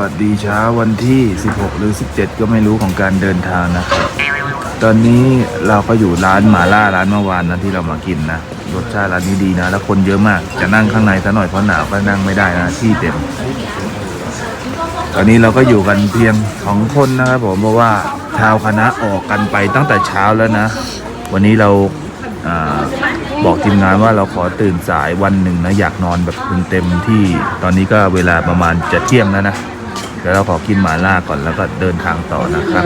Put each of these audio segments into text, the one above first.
วัสดีเช้าวันที่ 16 หรือ 17 ก็ไม่รู้ของการเดินทางนะครับ ตอนนี้เราก็อยู่ร้านหมาล่าร้านเมื่อวานนะที่เรามากินนะ รสชาติร้านนี้ดีนะ แล้วคนเยอะมาก จะนั่งข้างในซะหน่อยเพราะหนาวก็นั่งไม่ได้นะที่เต็ม ตอนนี้เราก็อยู่กันเพียงสองคนนะครับผมเพราะว่าชาวคณะออกกันไปตั้งแต่เช้าแล้วนะ วันนี้เราอบอกทีมงานว่าเราขอตื่นสายวันหนึ่งนะ อยากนอนแบบเต็มที่ ตอนนี้ก็เวลาประมาณจะเที่ยงแล้วนะ เดี๋ยวเราขอกินหมาล่าก่อนแล้วก็เดินทางต่อนะครับ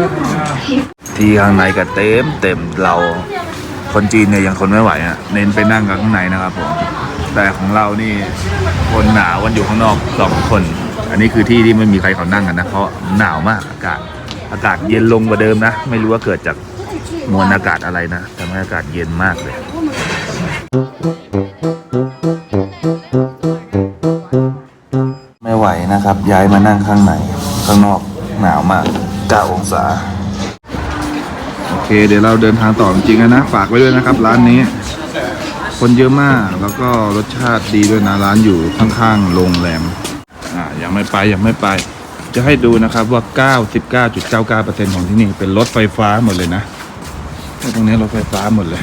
ที่ข้างในก็เต็มเต็มเราคนจีนเนี่ยยังคนไม่ไหวอะเน้นไปนั่งกันข้างในนะครับผมแต่ของเรานี่คนหนาวกันอยู่ข้างนอกสองคน อันนี้คือที่ที่ไม่มีใครเขานั่งกันนะเพราะหนาวมากอากาศอากาศเย็นลงกว่าเดิมนะ ไม่รู้ว่าเกิดจากมวลอากาศอะไรนะทำให้อากาศเย็นมากเลย นะครับ ย้ายมานั่งข้างในข้างนอกหนาวมาก9องศา โอเค เดี๋ยวเราเดินทางต่อจริงๆนะ ฝากไว้ด้วยนะครับ ร้านนี้ คนเยอะมากแล้วก็รสชาติดีด้วยนะ ร้านอยู่ข้างๆโรงแรม อ่ายังไม่ไปยังไม่ไป จะให้ดูนะครับว่า 99.99%ของที่นี่เป็นรถไฟฟ้าหมดเลยนะตรงนี้รถไฟฟ้าหมดเลย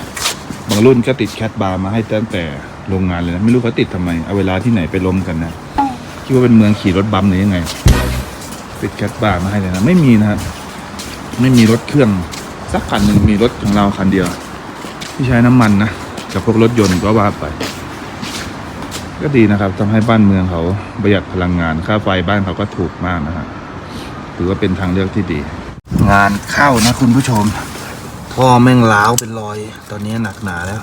บางรุ่นก็ติดแคทบาร์มาให้ตั้งแต่โรงงานเลยนะ ไม่รู้เขาติดทำไม เอาเวลาที่ไหนไปล้มกันนะ คิดว่าเป็นเมืองขี่รถบัมหรือยังไง ติดแคทบาร์มาให้เลยนะ ไม่มีนะครับ ไม่มีรถเครื่องสักคันหนึ่งมีรถของเราคันเดียว ที่ใช้น้ำมันนะกับพวกรถยนต์ก็ว่าไป ก็ดีนะครับทำให้บ้านเมืองเขาประหยัดพลังงาน ค่าไฟบ้านเขาก็ถูกมากนะฮะถือว่าเป็นทางเลือกที่ดี งานเข้านะคุณผู้ชม ท่อแม่งล้าวเป็นรอยตอนนี้หนักหนาแล้ว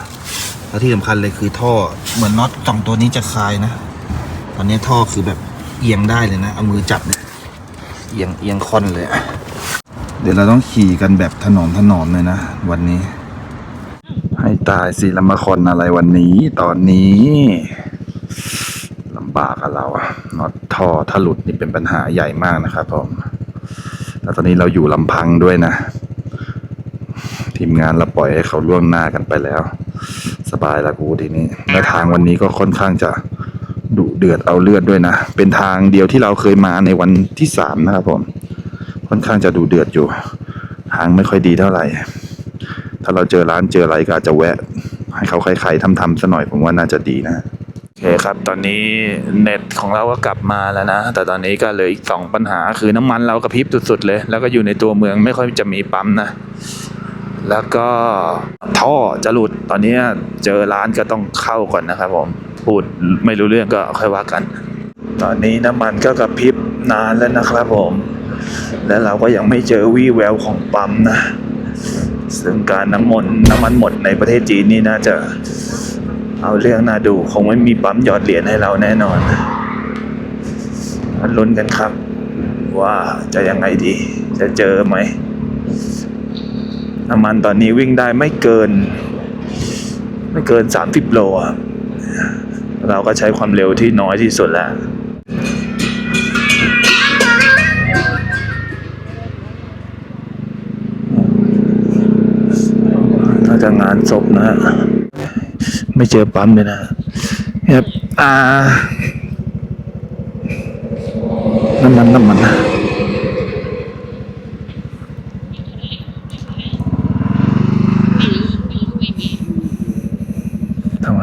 แล้วที่สำคัญเลยคือท่อเหมือนน็อตสองตัวนี้จะคลายนะ อนนี้ท่อคือแบบเอียงได้เลยนะ เอามือจับเนี่ยเอียงเอียงค่อนเลยอะเดี๋ยวเราต้องขี่กันแบบถนอมถนอมเลยนะ วันนี้ ให้ตายสิลำมาคอนอะไรวันนี้ ตอนนี้ลำบากกับเราอะน็อตท่อถ้าหลุดนี่เป็นปัญหาใหญ่มากนะครับผมแล้วตอนนี้เราอยู่ลำพังด้วยนะ ทีมงานเราปล่อยให้เขาล่วงหน้ากันไปแล้ว สบายละกูทีนี้และทางวันนี้ก็ค่อนข้างจะ ดุเดือดเอาเลือดด้วยนะ เป็นทางเดียวที่เราเคยมาในวันที่สามนะครับผม ค่อนข้างจะดูเดือดอยู่ทางไม่ค่อยดีเท่าไหร่ ถ้าเราเจอร้านเจออะไรก็อาจจะแวะ ให้เขาใครๆทำๆซะหน่อยผมว่าน่าจะดีนะโอเคครับ ตอนนี้เน็ตของเราก็กลับมาแล้วนะ แต่ตอนนี้ก็เหลืออีกสองปัญหาคือน้ำมันเรากระพริบสุดๆเลย แล้วก็อยู่ในตัวเมืองไม่ค่อยจะมีปั๊มนะ แล้วก็ท่อจะหลุด ตอนนี้เจอร้านก็ต้องเข้าก่อนนะครับผม พูดไม่รู้เรื่องก็ค่อยว่ากัน ตอนนี้น้ำมันก็กระพริบนานแล้วนะครับผม และเราก็ยังไม่เจอวี่แววของปั๊มนะ ซึ่งการน้ำมันน้ำมันหมดในประเทศจีนนี่น่าจะเอาเรื่องน่าดูคงไม่มีปั๊มหยอดเหรียญให้เราแน่นอนมาลุ้นกันครับ ว่าจะยังไงดี จะเจอไหมน้ำมันตอนนี้วิ่งได้ไม่เกิน ไม่เกิน30โลอะ เราก็ใช้ความเร็วที่น้อยที่สุดแล้วน่าจะงานศพนะฮะ ไม่เจอปั๊มเลยนะครับ อ่า น้ำมันน้ำมันนะำไม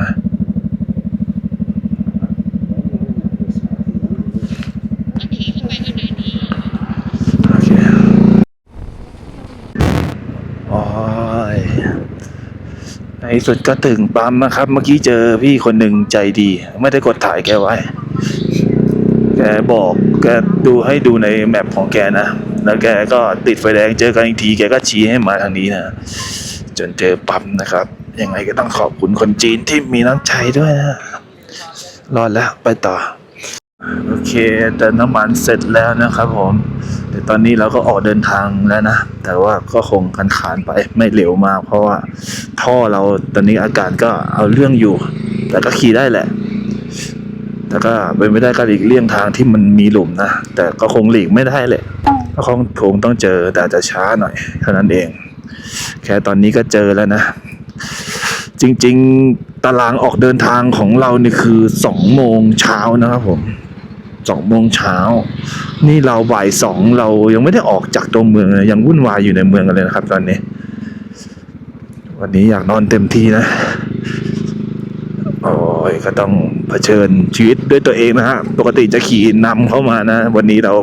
โอเคโอ้ย ในสุดก็ถึงปั๊มนะครับ เมื่อกี้เจอพี่คนหนึ่งใจดี ไม่ได้กดถ่ายแกไว้ แกบอกแกดูให้ดูในแมปของแกนะ แล้วแกก็ติดไฟแดงเจอกันอีกทีแกก็ชี้ให้มาทางนี้นะ จนเจอปั๊มนะครับ ยังไงก็ต้องขอบคุณคนจีนที่มีน้ำใจด้วยนะ รอดแล้วไปต่อ โอเคแต่น้ำมันเสร็จแล้วนะครับผมแต่ตอนนี้เราก็ออกเดินทางแล้วนะ แต่ว่าก็คงคันขานไปไม่เร็วมาก เพราะว่าท่อเราตอนนี้อาการก็เอาเรื่องอยู่ แต่ก็ขี่ได้แหละ แต่ก็เป็นไม่ได้ก็หลีกเลี่ยงทางที่มันมีหลุมนะ แต่ก็คงหลีกไม่ได้แหละก็คงคงต้องเจอแต่จจะช้าหน่อยเท่านั้นเอง แค่ตอนนี้ก็เจอแล้วนะ จริง ๆ ตารางออกเดินทางของเรานี่คือสองโมงเช้านะครับผม สองโมงเช้า นี่เราบ่ายสองเรายังไม่ได้ออกจากตัวเมืองยยังวุ่นวายอยู่ในเมืองกันเลยนะครับ ตอนนี้ วันนี้อยากนอนเต็มที่นะโอ้ยก็ต้องเผชิญชีวิตด้วยตัวเองนะฮะปกติจะขี่นำเข้ามานะ วันนี้เรา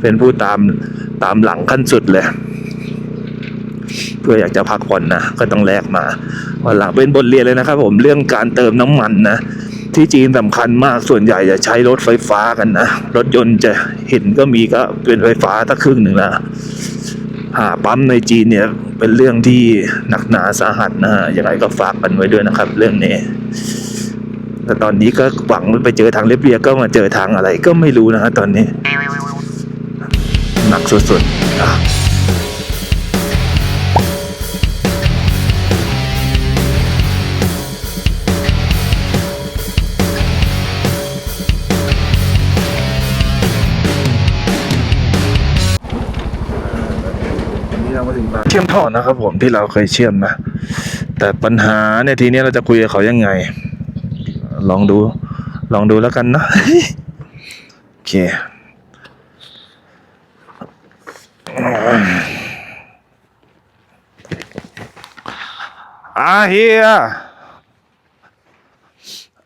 เป็นผู้ตามตามหลังขั้นสุดเลยเพื่ออยากจะพักผ่อนนะก็ต้องแลกมาวันหลังเป็นบทเรียนเลยนะครับ ผมเรื่องการเติมน้ำมันนะ ที่จีนสำคัญมากส่วนใหญ่จะใช้รถไฟฟ้ากันนะ รถยนต์จะเห็นก็มีก็เป็นไฟฟ้าตั้งครึ่งหนึ่งแล้วหาปั๊มในจีนเนี่ยเป็นเรื่องที่หนักหนาสาหัสนะยังไงก็ฝากกันไว้ด้วยนะครับ เรื่องนี้แต่ตอนนี้ก็หวังไปเจอทางเรียบเรียก็มาเจอทางอะไรก็ไม่รู้นะฮะตอนนี้ หนักสุดๆอะ เชื่อมท่อนะครับผมที่เราเคยเชื่อมนะ แต่ปัญหาเนี่ยทีนี้เราจะคุยกับเขายังไง ลองดู ลองดูแล้วกันนะโอเคอาเฮีย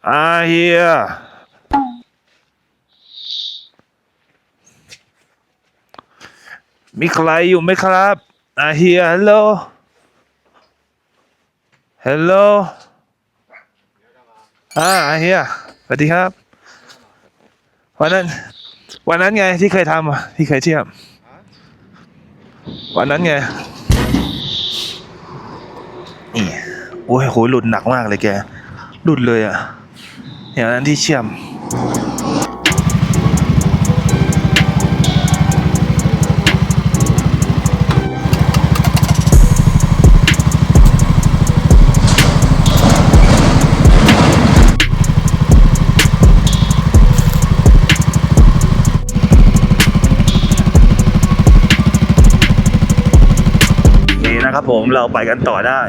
อาเฮียมีใครอยู่ไหมครับ อาเฮียฮัลโหลฮัลโหลอ่าอาเฮียสวัสดีครับ วันนั้น วันนั้นไงที่เคยทำอะที่เคยเทียบวันนั้นไงนี่โอ้ยโหหลุดหนักมากเลยแก หลุดเลยอะอย่างนั้นที่เชื่อม นะครับผมเราไปกันต่อได้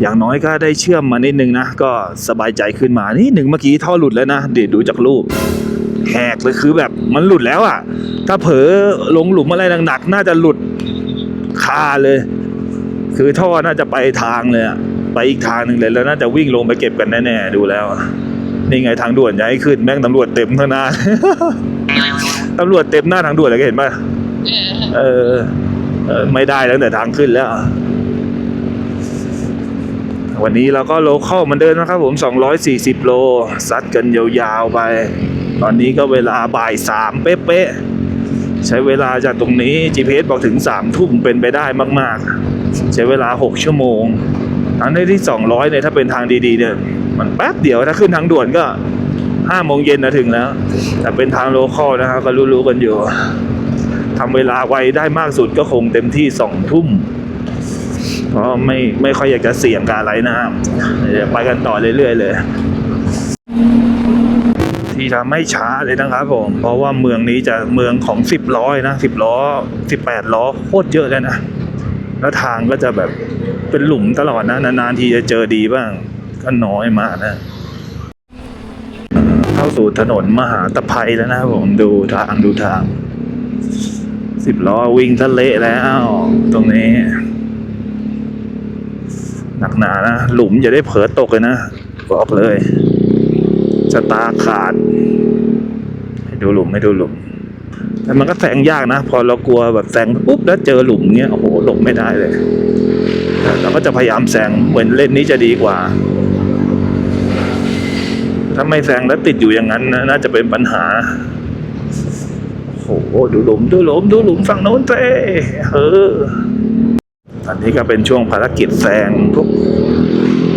อย่างน้อยก็ได้เชื่อมมานิดนึงนะ ก็สบายใจขึ้นมานิดหนึ่งเมื่อกี้ท่อหลุดแล้วนะเดี๋ยวดูจากรูปแหกเลยคือแบบมันหลุดแล้วอะ ถ้าเผลอลงหลุมอะไรหนักๆน่าจะหลุดคาเลย คือท่อน่าจะไปทางเลยอะไปอีกทางหนึ่งเลยแล้วน่าจะวิ่งลงไปเก็บกันแน่ๆดูแล้วนี่ไงทางด่วนย้ายขึ้นแม่งตำรวจเต็มข้างหน้าตำรวจเต็มหน้าทางด่วนเลยเห็นป่ะเออ ไม่ได้แล้วแต่ทางขึ้นแล้ว วันนี้เราก็โลเข้าเหมือนเดิมนะครับ ผม 240 โล ซัดกันยาวๆไป ตอนนี้ก็เวลาบ่ายสามเป๊ะๆ ใช้เวลาจากตรงนี้ GPS บอกถึง3ทุ่มเป็นไปได้มากๆ ใช้เวลา 6 ชั่วโมงอันนี้ที่ 200เนี่ยถ้าเป็นทางดีๆเนี่ยมันแป๊บเดียวถ้าขึ้นทางด่วนก็5โมงเย็นนะถึงแล้ว แต่เป็นทางโลคอลนะครับก็รู้ๆกันอยู่ ทำเวลาไวได้มากสุดก็คงเต็มที่สองทุ่มเพราะไม่ไม่ค่อยอยากจะเสี่ยงกับอะไรนะครับเดี๋ยวไปกันต่อเรื่อยๆเลย ที่ทำไม่ช้าเลยนะครับผม เพราะว่าเมืองนี้จะเมืองของสิบล้อนะสิบล้อสิบแปดล้อโคตรเยอะเลยนะแล้วทางก็จะแบบเป็นหลุมตลอดนะนานๆทีจะเจอดีบ้าง ก็น้อยมากนะเข้าสู่ถนนมหาตะไคร้แล้วนะครับผมดูทางดูทาง สิบล้อวิ่งทะเลแล้ว ตรงนี้ หนักหนานะ หลุมอย่าได้เผลอตกเลยนะ บอกเลยชะตาขาด ให้ดูหลุมให้ดูหลุม แต่มันก็แซงยากนะ พอเรากลัวแบบแซงปุ๊บแล้วเจอหลุมเงี้ย โอ้โหหลบไม่ได้เลย เราก็จะพยายามแซงเหมือนเล่นนี้จะดีกว่า ถ้าไม่แซงแล้วติดอยู่อย่างนั้นนะน่าจะเป็นปัญหา หดูหลุมดูหลุมดูหลุมฝั่งโน้นเต้เอออันนี้ก็เป็นช่วงภารกิจแซงพวก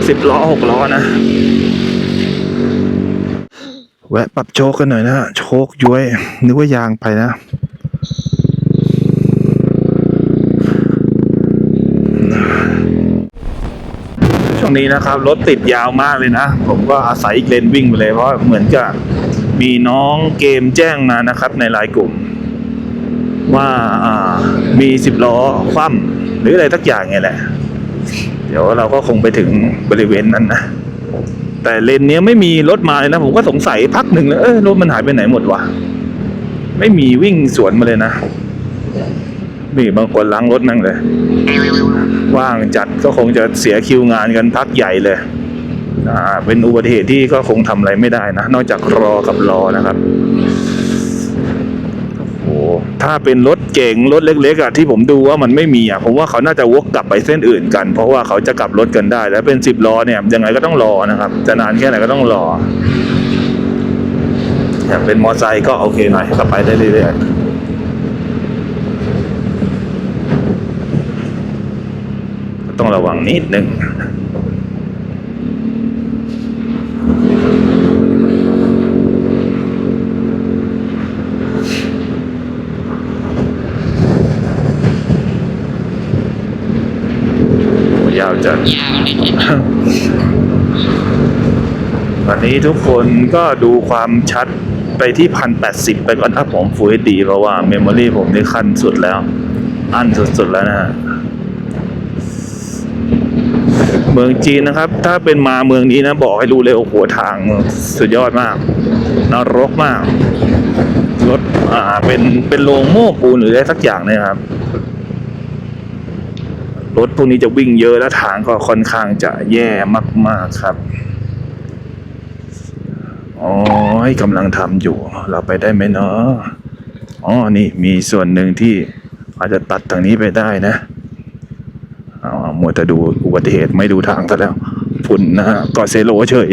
สิบล้อหกล้อนะแวะปรับโชคกันหน่อยนะโชคย้วยนึกว่ายางไปนะช่วงนี้นะครับ รถติดยาวมากเลยนะ ผมก็อาศัยอีกเลนวิ่งไปเลย เพราะเหมือนกับมีน้องเกมแจ้งมานะครับในไลน์กลุ่ม ว่ามีสิบล้อคว่ำหรืออะไรทักอย่างไงแหละ เดี๋ยวเราก็คงไปถึงบริเวณนั้นนะแต่เลนเนี้ยไม่มีรถมาเลยนะ ผมก็สงสัยพักหนึ่งเลยเออรถมันหายไปไหนหมดวะไม่มีวิ่งสวนมาเลยนะมีบางคนล้างรถนั่งเลย ว่างจัดก็คงจะเสียคิวงานกันพักใหญ่เลยอ่าเป็นอุบัติเหตุที่ก็คงทำอะไรไม่ได้นะ นอกจากรอกับรอนะครับ ถ้าเป็นรถเก๋งรถเล็กๆอะที่ผมดูว่ามันไม่มีอะผมว่าเขาน่าจะวกกลับไปเส้นอื่นกัน เพราะว่าเขาจะกลับรถกันได้ แล้วเป็นสิบล้อเนี่ยยังไงก็ต้องรอนะครับจะนานแค่ไหนก็ต้องรออย่ากเป็นมอไซค์ก็โอเคหน่อยก็ไปได้เรื่อยๆต้องระวังนิดนึง ยาวจัดวันนี้ทุกคนก็ดูความชัดไปที่พันแปดสิบไปก่อนถ้าผมฟูลดีเพราะว่าเมมโมรี่ผมนี่ขั้นสุดแล้ว อันสุดๆแล้วนะฮะเมืองจีนนะครับ ถ้าเป็นมาเมืองนี้นะ บอกให้รู้เลยโอ้โหทางสุดยอดมากนรกมากรถอ่าเป็นเป็นโรงโม่ปูนหรืออะไรสักอย่างเนี่ยครับ รถพวกนี้จะวิ่งเยอะและทางก็ค่อนข้างจะแย่มาก ๆครับอ๋อกำลังทำอยู่ เราไปได้ไหมเนาะอ๋อนี่มีส่วนหนึ่งที่อาจจะตัดทางนี้ไปได้นะเอามัวแต่ดูอุบัติเหตุไม่ดูทางซะแล้วฝุ่นนะฮะกอเซโลเฉย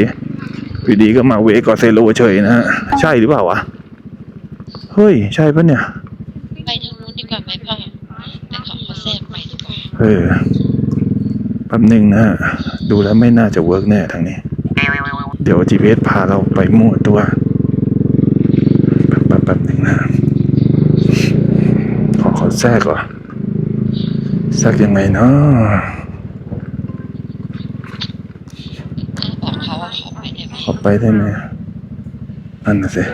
อยู่ดีก็มาเวกอเซโลเฉยนะฮะใช่หรือเปล่าวะ เฮ้ย ใช่ปะเนี่ย เออแป๊บหนึ่งนะฮะดูแล้วไม่น่าจะเวิร์กแน่ทางนี้ เดี๋ยว GPS พาเราไปมั่วตัวแป๊บแป๊บแป๊บหนึ่งนะขอขอแทรกก่อนแทรกยังไงเนาะบอกเขาว่าขอไปได้ไหมขอไปได้ไหมนั่นน่ะสิ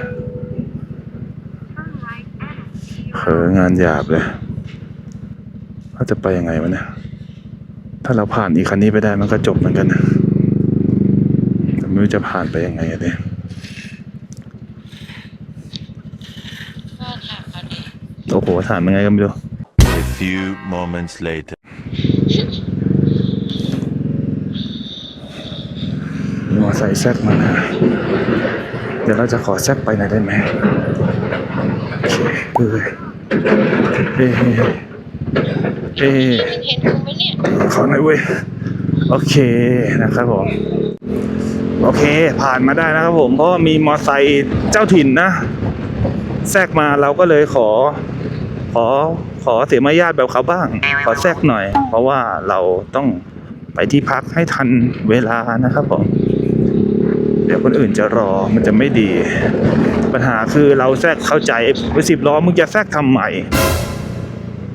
เของานหยาบเลย เขาจะไปยังไงวะเนี่ย ถ้าเราผ่านอีกคันนี้ไปได้มันก็จบเหมือนกันนะแต่ไม่รู้จะผ่านไปยังไงอะเนี่ยพ่อถามเขาดิโอ้โหถามยังไงก็ไม่รู้ A few moments later. มอไซค์แซกมานะ เดี๋ยวเราจะขอแซกไปหน่อยได้ไหมโอเคเฮ้ย เฮ้ยเห็นไหมเนี่ยขอหน่อยเว้ยโอเคนะครับผมโอเค ผ่านมาได้นะครับผมเพราะมีมอไซค์เจ้าถิ่นนะ แทรกมาเราก็เลยขอ ขอขอเสียมารยาทแบบเขาบ้าง ขอแทรกหน่อย เพราะว่าเราต้องไปที่พักให้ทันเวลานะครับผมเดี๋ยวคนอื่นจะรอมันจะไม่ดี ปัญหาคือเราแทรกเข้าใจไอ้สิบล้อมึงจะแทรกทำไม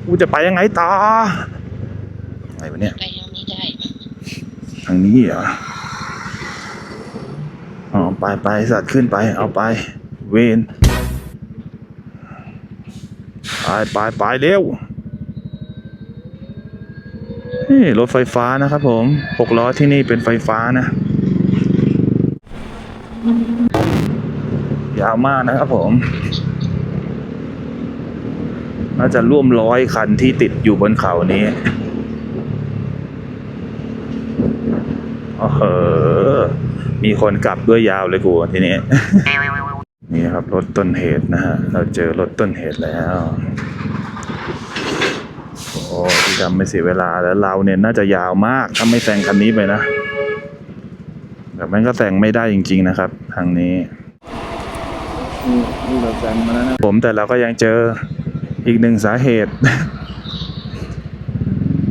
กูจะไปยังไงต่ออะไรวะเนี่ย ไปทางนี้ได้ทางนี้เหรอ อ๋อ ไปไปสัตว์ขึ้นไป เอาไป เวนไปไปไปเร็วนี่รถไฟฟ้านะครับผมหกล้อที่นี่เป็นไฟฟ้านะ ยาวมากนะครับผม น่าจะร่วมร้อยคันที่ติดอยู่บนเขานี้โอ้โหมีคนกลับด้วยยาวเลยกูทีนี้ นี่ครับรถต้นเหตุนะฮะ เราเจอรถต้นเหตุแล้ว โอ้ที่ทำไม่เสียเวลาแล้วเราเนี่ยน่าจะยาวมากถ้าไม่แซงคันนี้ไปนะแต่มันก็แซงไม่ได้จริง ๆ นะครับ ทางนี้ ผมแต่เราก็ยังเจอ อีกหนึ่งสาเหตุ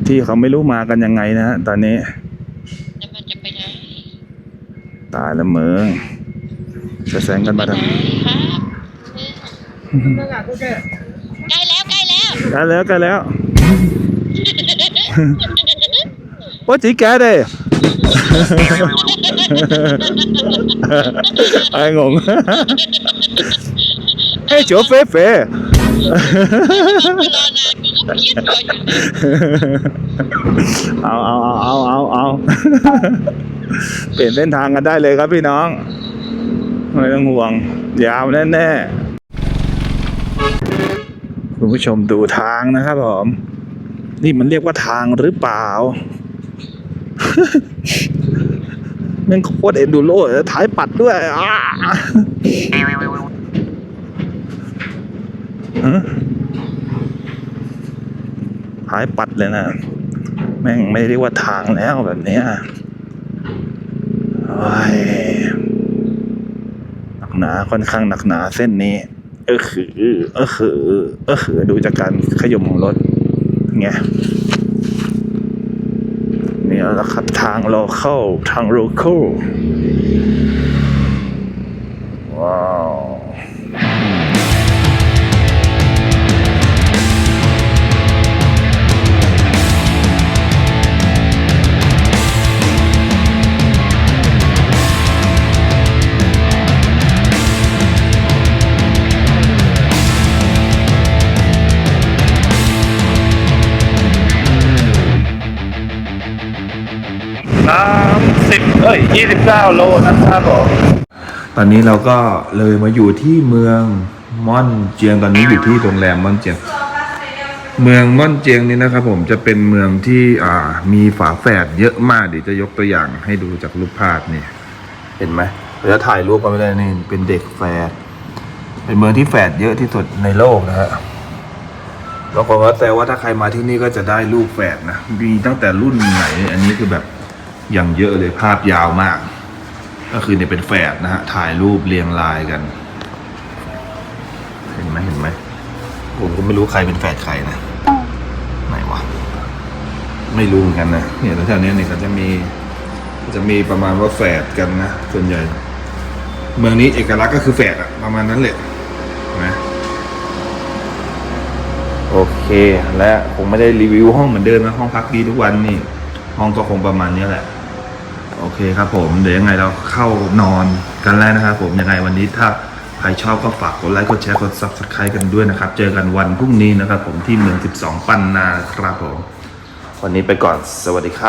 ที่เขาไม่รู้มากันยังไงนะฮะตอนนี้แล้วมันจะไปไหนตายแล้วเมืองจะแซงกันมาไปทำไหนครับใกล้แล้วใกล้แล้วกันแล้วกันแล้วว่าจีแกเด้ ไอ้งง เฮ้ยเจ๋อเฟ่เฟ่ เอาเอาเอาเอาเอาเอาเปลี่ยนเส้นทางกันได้เลยครับพี่น้อง ไม่ต้องห่วง ยาวแน่ๆคุณผู้ชมดูทางนะครับผม นี่มันเรียกว่าทางหรือเปล่าแม่งโคตรเอ็นดูโร่ท้ายปัดด้วยอ้า ฮะท้ายปัดเลยนะ แม่งไม่เรียกว่าทางแล้วแบบนี้โอ้ยหนักหนาค่อนข้างหนักหนาเส้นนี้ เออคือเออคือเออคือดูจากการขยมของรถไงนี่แหละครับทางโลเคอลทางโลเคอลว้าว 29 โลนะครับผมตอนนี้เราก็เลยมาอยู่ที่เมืองม่อนเจียงตอนนี้อยู่ที่โรงแรมม่อนเจียง เมืองม่อนเจียงนี่นะครับ ผมจะเป็นเมืองที่อ่ามีฝาแฝดเยอะมากเดี๋ยวจะยกตัวอย่างให้ดูจากรูปภาพนี่เห็นไหมเราถ่ายรูปก็ไม่ได้นี่เป็นเด็กแฝดเป็นเมืองที่แฝดเยอะที่สุดในโลกนะฮะแล้วก็ว่าแต่ว่าถ้าใครมาที่นี่ก็จะได้ลูกแฝดนะมีตั้งแต่รุ่นไหน อันนี้คือแบบ อย่างเยอะเลยภาพยาวมาก ก็คือเนี่ยเป็นแฝดนะฮะถ่ายรูปเรียงรายกัน เห็นไหมเห็นไหมผมก็ไม่รู้ใครเป็นแฝดใครนะไหนวะไม่รู้เหมือนกันนะเนี่ยแถวๆนี้เนี่ยเขาจะมีจะมีประมาณว่าแฝดกันนะส่วนใหญ่ เมืองนี้เอกลักษณ์ก็คือแฝดอะประมาณนั้นแหละนไหมโอเค และคงไม่ได้รีวิวห้องเหมือนเดิมนะห้องพักดีทุกวันนี่ ห้องก็คงประมาณนี้แหละ โอเคครับผม เดี๋ยวยังไงเราเข้านอนกันแล้วนะครับผมยังไงวันนี้ถ้าใครชอบก็ฝากกดไลค์กดแชร์กดซับสไครต์กันด้วยนะครับ เจอกันวันพรุ่งนี้นะครับผมที่เมือง 12 ปันนาครับผม วันนี้ไปก่อนสวัสดีครับ